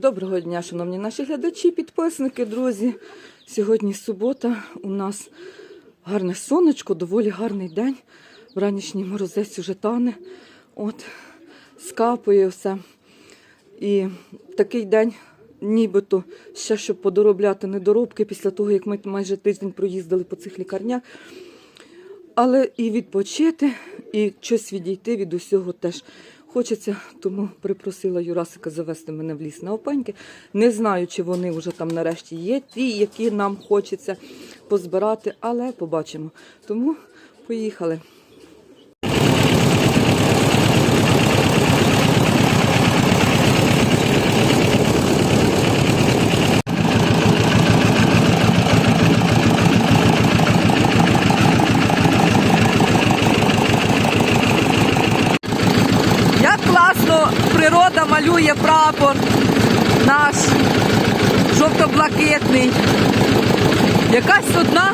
Доброго дня, шановні наші глядачі, підписники, друзі. Сьогодні субота. У нас гарне сонечко, доволі гарний день. Вранішній морозець уже тане. От, скапує все. І такий день, нібито ще щоб подоробляти недоробки після того, як ми майже тиждень проїздили по цих лікарнях. Але і відпочити, і щось відійти від усього теж хочеться. Тому припросила Юрасика завести мене в ліс на опеньки. Не знаю, чи вони вже там нарешті є, ті, які нам хочеться позбирати, але побачимо. Тому поїхали. Як класно природа малює прапор наш жовто-блакитний. Якась одна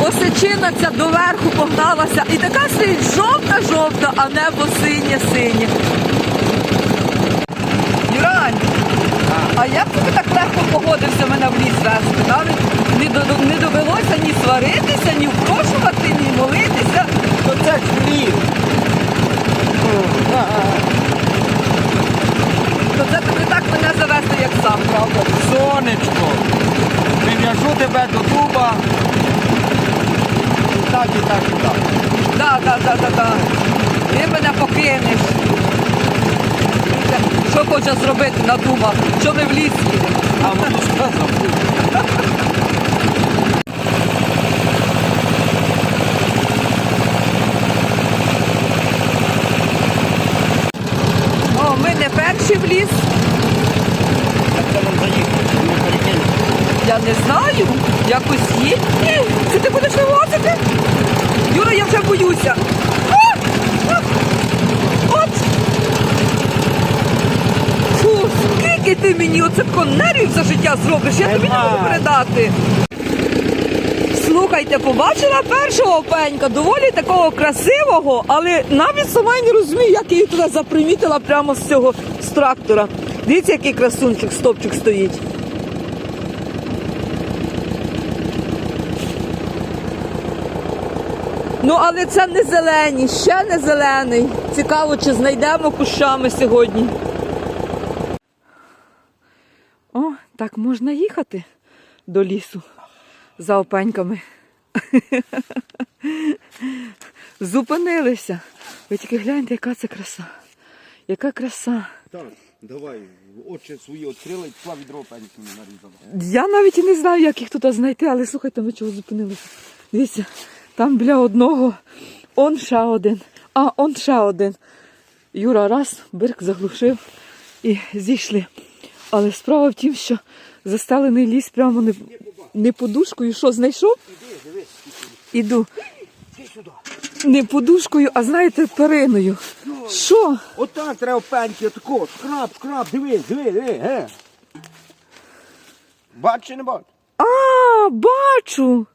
осечина ця доверху погналася. І така стоїть жовта-жовта, а небо синє-синє. Юрань, а як тобі так легко погодився мене в ліс вести? Навіть не, до- не довелося ні сваритися, ні впрошувати, ні молитися. То це ж хліб. То це тобі так мене завести, як сам, правда? Сонечко. Прив'яжу тебе до дуба. І так, і так, і так. Так, да, да, да, да. Ти мене покинеш. Що хоче зробити на дубах? Що ми в ліс їдемо? А мені сказав. О, ми не перші в ліс. Так це нам заїхати, ми перекинемо. Я не знаю. Якось є. Ні, це ти будеш вивозити? Юра, я вже боюся. А! А! От. Фу, скільки ти мені оце тако нервів за життя зробиш, я тобі не можу передати. Слухайте, побачила першого опенька, доволі такого красивого, але навіть сама не розумію, як я її туди запримітила прямо з цього з трактора. Дивіться, який красунчик, стопчик стоїть. Ну, але це не зелені, ще не зелений. Цікаво, чи знайдемо кущами сьогодні. О, так можна їхати до лісу за опеньками. Зупинилися. Ви тільки гляньте, яка це краса. Яка краса. Так, давай, очі свої відкрила і пішла відро пеньками нарізала. Я навіть і не знаю, як їх тут знайти, але слухайте, ми чого зупинилися. Дивіться, там біля одного он ще один, а он ще один. Юра раз, бирк заглушив і зійшли. Але справа в тім, що застелений ліс прямо не, не подушкою. Що, знайшов? Іду. Не подушкою, а знаєте, периною. Що? Отак треба пеньки, отако, шкраб, шкраб, дивись, диви, диви, ге. Бач не бач? А, бачу.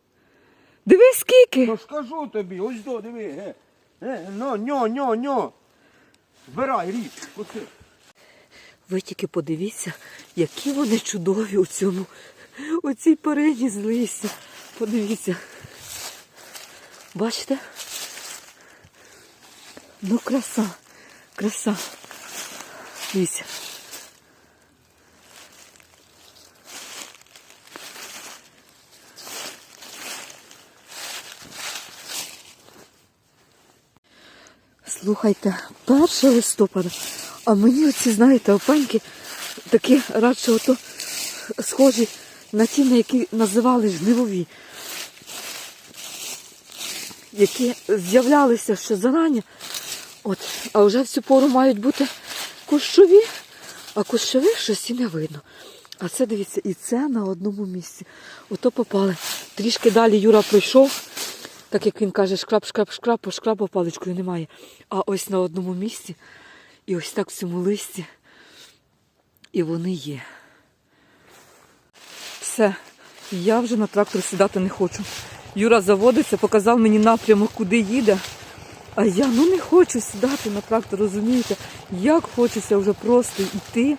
Диви скільки. То скажу тобі, ось до, диви, ге. Ге, но, ньо, ньо, ньо. Збирай, річ, оце. Ви тільки подивіться, які вони чудові у цьому, у цій перині з листя. Подивіться. Бачите? Ну, краса, краса. Дивіться. Слухайте, 1 листопада, а мені оці, знаєте, опеньки такі радше ото схожі на ті, на які називали жнивові, які з'являлися ще зарані, от, а вже в цю пору мають бути кущові, а кущових щось і не видно. А це дивіться, і це на одному місці. Ото попали. Трішки далі Юра пройшов, так як він каже, шкраб, шкраб, шкраб, пошкрабав паличкою немає. А ось на одному місці, і ось так в цьому листі, і вони є. Все, я вже на трактор сідати не хочу. Юра заводиться, показав мені напрямок, куди їде. А я ну не хочу сідати на трактор, розумієте? Як хочеться вже просто йти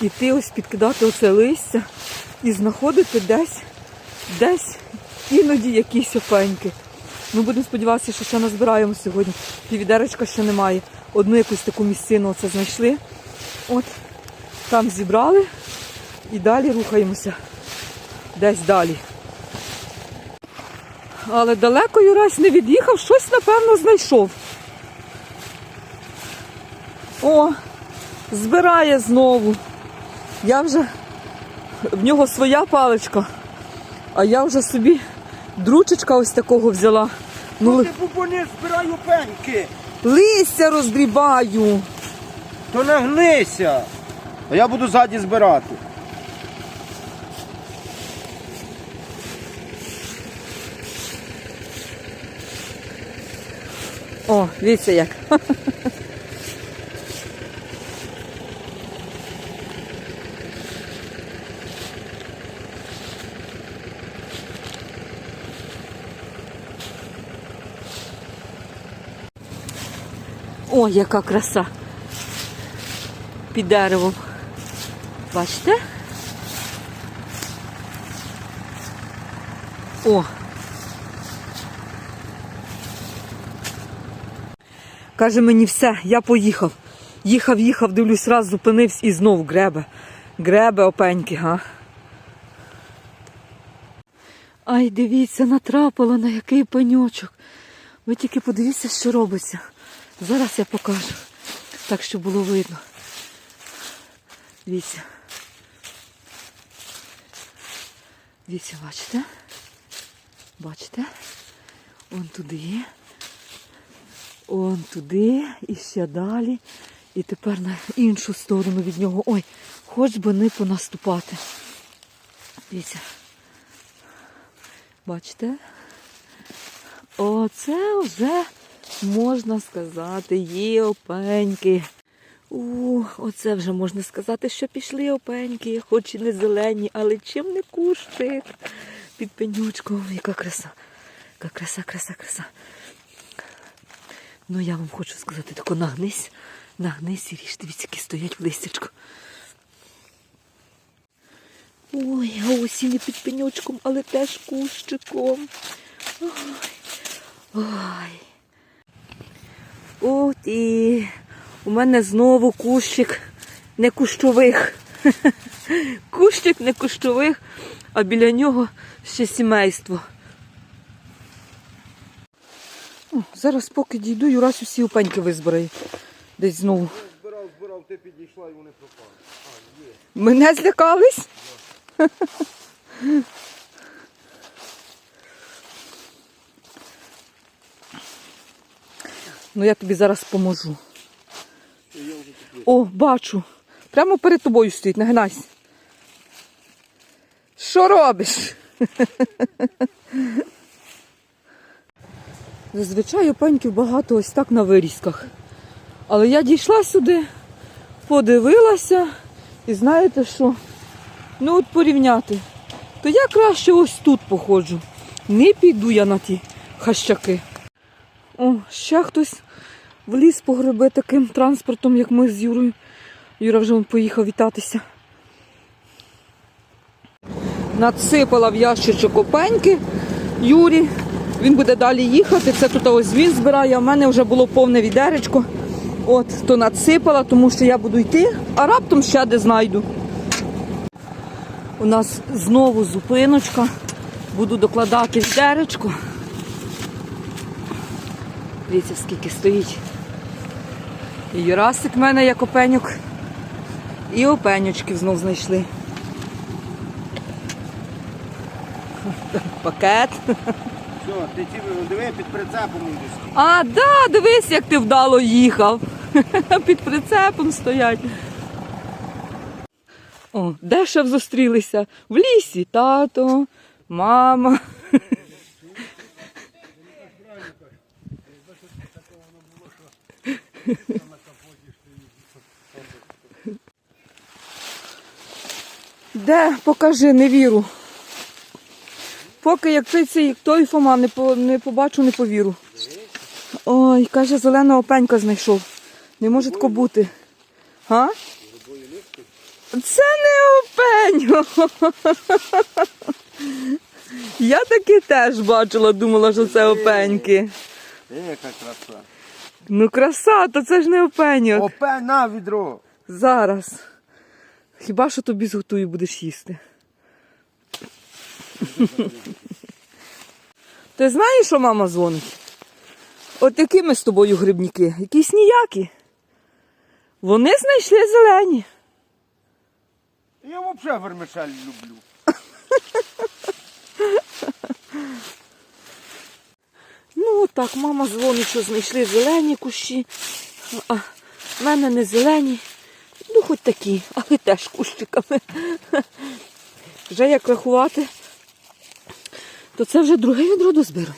іти ось підкидати оце листя і знаходити десь, десь іноді якісь опеньки. Ми будемо сподіватися, що ще назбираємо сьогодні. Півідеречка ще немає. Одну якусь таку місцину оце знайшли. От там зібрали і далі рухаємося. Десь далі. Але далеко Юрась не від'їхав, щось напевно знайшов. О, збирає знову. Я вже в нього своя паличка, а я вже собі дручечка ось такого взяла. Ну, Ну, ти бубони збираю пеньки. листя роздрібаю. То нагнися. А я буду ззаді збирати. О, дивіться як. О, яка краса. Під деревом. Бачите? О, Каже мені все, я поїхав. Їхав, їхав, дивлюсь, раз зупинився і знов гребе. Гребе опеньки, га. Ай, дивіться, натрапила на який пеньочок. Ви тільки подивіться, що робиться. Зараз я покажу. Так, щоб було видно. Дивіться. Дивіться, бачите? Бачите? Он туди. Он туди і ще далі. І тепер на іншу сторону від нього. Ой, хоч би не понаступати. Дивіться. Бачите? Оце вже, можна сказати, є опеньки. У, оце вже можна сказати, що пішли опеньки, хоч і не зелені, але чим не кущик під пенючком. Яка краса. Яка краса, краса, краса. Ну, я вам хочу сказати, тако нагнись, нагнись і ріж. Дивіться, які стоять в листячку. Ой, а ось і не під пеньочком, але теж кущиком. Ой. Ой. От і у мене знову кущик не кущових. Кущик не кущових, а біля нього ще сімейство. О, зараз поки дійду, Юрась усі опеньки визбирає. Десь знову. Збирав, збирав, ти підійшла і вони пропали. Мене злякались? Ну, я тобі зараз поможу. О, бачу. Прямо перед тобою стоїть, нагинайся. Що робиш? Зазвичай опеньків багато ось так на вирізках. Але я дійшла сюди, подивилася і знаєте що? Ну от порівняти, то я краще ось тут походжу. Не піду я на ті хащаки. О, ще хтось вліз по гриби таким транспортом, як ми з Юрою. Юра вже вон поїхав вітатися. Надсипала в ящичок опеньки Юрі. Він буде далі їхати. Це тут ось він збирає, а в мене вже було повне відеречко. От, то надсипала, тому що я буду йти, а раптом ще де знайду. У нас знову зупиночка. Буду докладати відеречко. Дивіться, скільки стоїть. І Юрасик в мене як опеньок. І опенючків знов знайшли. Пакет. Все, ти ті диви під прицепом індus. А, да, дивись, як ти вдало їхав. Під прицепом стоять. О, де ще зустрілися? В лісі тато, мама. Де? Покажи, не віру. Поки як цей, цей той Фома не, по, не побачу, не повіру. Ой, каже, зелена опенька знайшов. Не може тако бути. Га? Це не опеньо. Я таки теж бачила, думала, що це опеньки. Яка краса. Ну краса, то це ж не опеньок. Опе на відро. Зараз. Хіба що тобі зготую будеш їсти? Ти знаєш, що мама дзвонить? От які ми з тобою грибники? Якісь ніякі. Вони знайшли зелені. Я взагалі вермишель люблю. Так, мама дзвонить, що знайшли зелені кущі. А в мене не зелені. Ну, хоч такі, але теж кущиками. Вже як рахувати, то це вже друге відро дозбирую.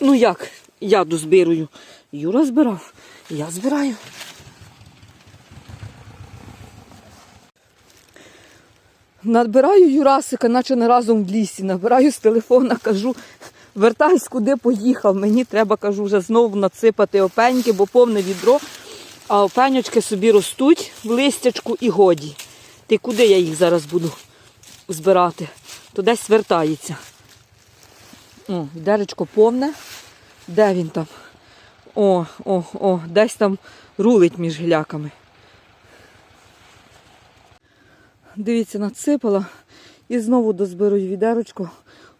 Ну як, я дозбирую. Юра збирав, я збираю. Набираю Юрасика, наче не разом в лісі. Набираю з телефона, кажу, вертайся, куди поїхав. Мені треба, кажу, вже знову насипати опеньки, бо повне відро. А опеньочки собі ростуть в листячку і годі. Ти куди я їх зараз буду збирати? То десь вертається. О, відеречко повне. Де він там? О, о, о, десь там рулить між гіляками. Дивіться, надсипала і знову дозбираю відерочку.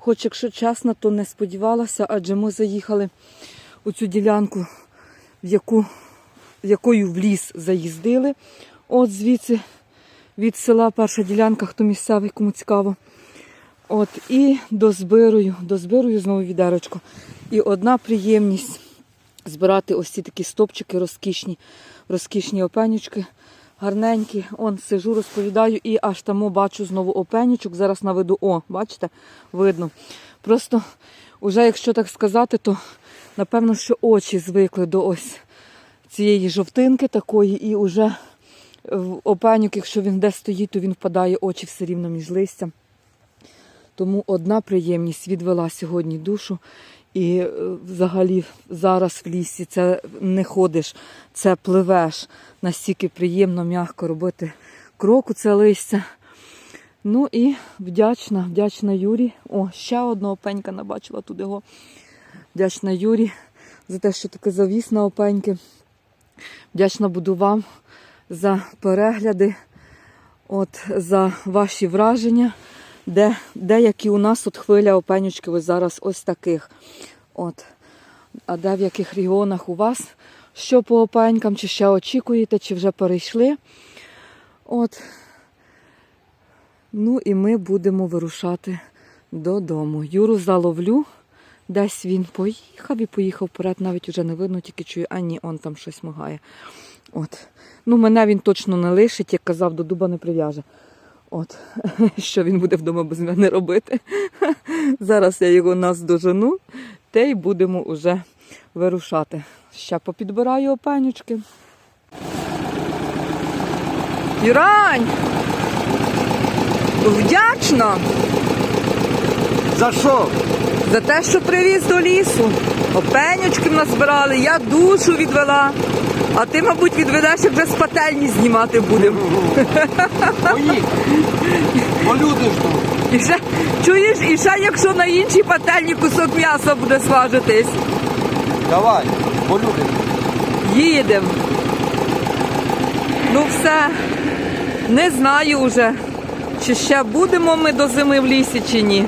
Хоч, якщо чесно, то не сподівалася, адже ми заїхали у цю ділянку, в яку, якою в ліс заїздили. От звідси від села перша ділянка, хто місцевий, кому цікаво. От, і дозбирую, дозбирую знову відерочку. І одна приємність збирати ось ці такі стопчики розкішні, розкішні опенючки, гарненькі. Он сижу, розповідаю, і аж там бачу знову опенючок. Зараз наведу. О, бачите, видно. Просто, уже, якщо так сказати, то напевно, що очі звикли до ось цієї жовтинки такої, і вже опенюк, якщо він де стоїть, то він впадає очі все рівно між листям. Тому одна приємність відвела сьогодні душу. І е, взагалі зараз в лісі це не ходиш, це пливеш. Настільки приємно, м'яко робити кроку це листя. Ну і вдячна, вдячна Юрі. О, ще одного опенька набачила туди його. Вдячна Юрі за те, що таке завіс на опеньки. Вдячна буду вам за перегляди, от, за ваші враження де деякі у нас от хвиля опенючки ось зараз ось таких. От. А де в яких регіонах у вас що по опенькам, чи ще очікуєте, чи вже перейшли. От. Ну і ми будемо вирушати додому. Юру заловлю. Десь він поїхав і поїхав вперед, навіть уже не видно, тільки чую, а ні, он там щось мигає. От. Ну, мене він точно не лишить, як казав, до дуба не прив'яже. От, що він буде вдома без мене робити. Зараз я його наздожену, та й будемо уже вирушати. Ще попідбираю опенючки. Юрань! Вдячна За що? за те, що привіз до лісу. Опенючки назбирали, я душу відвела. А ти, мабуть, відведеш, як вже з пательні знімати будемо. Поїхали. Бо люди ждуть. І ще, чуєш, і ще якщо на іншій пательні кусок м'яса буде смажитись. Давай, бо люди ждуть. Їдемо. Ну все, не знаю вже, чи ще будемо ми до зими в лісі чи ні.